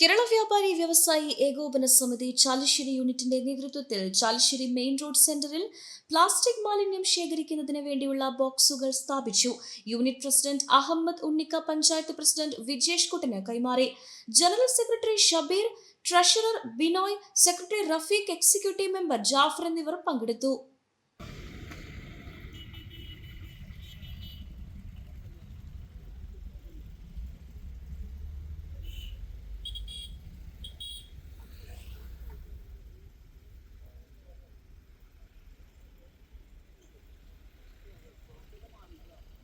കേരള വ്യാപാരി വ്യവസായി ഏകോപന സമിതി ചാലിശ്ശേരി യൂണിറ്റിന്റെ നേതൃത്വത്തിൽ ചാലിശ്ശേരി മെയിൻ റോഡ് സെന്ററിൽ പ്ലാസ്റ്റിക് മാലിന്യം ശേഖരിക്കുന്നതിന് വേണ്ടിയുള്ള ബോക്സുകൾ സ്ഥാപിച്ചു. Unit president Ahammed ഉണ്ണിക്ക panchayat president Vijesh കുട്ടന് കൈമാറി. General secretary Shabeer treasurer Binoy secretary Rafeeq executive member Jafar എന്നിവർ പങ്കെടുത്തു.